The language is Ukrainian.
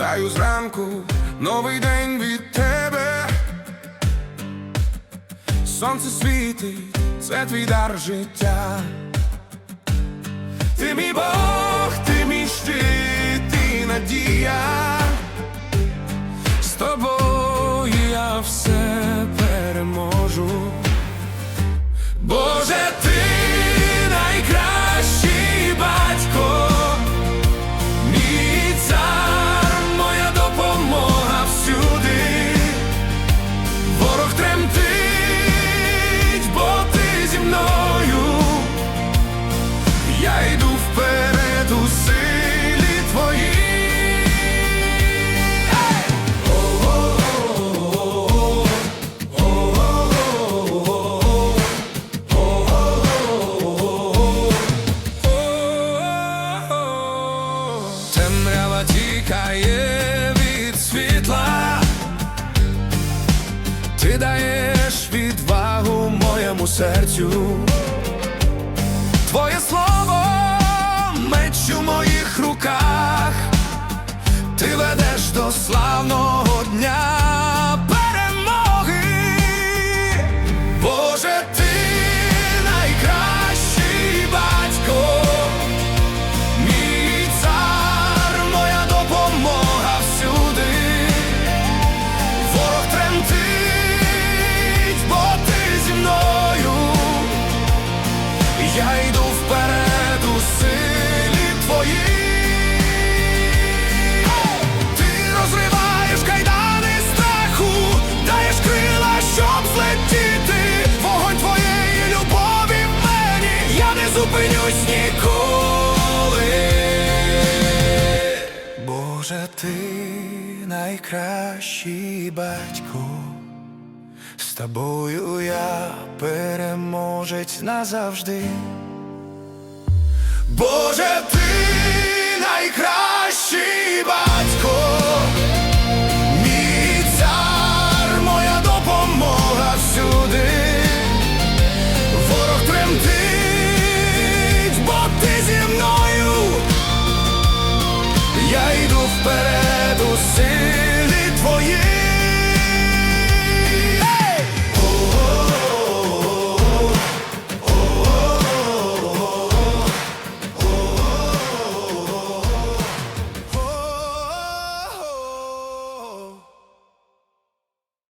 ранку, новий день від тебе. Сонце світить, це твій дар життя. Ти мій Бог, ти мій щит ти надія. Ти даєш відвагу моєму серцю. Твоє слово меч ти найкращий батько. З тобою я переможець назавжди. Боже, ти найкращий батько. but I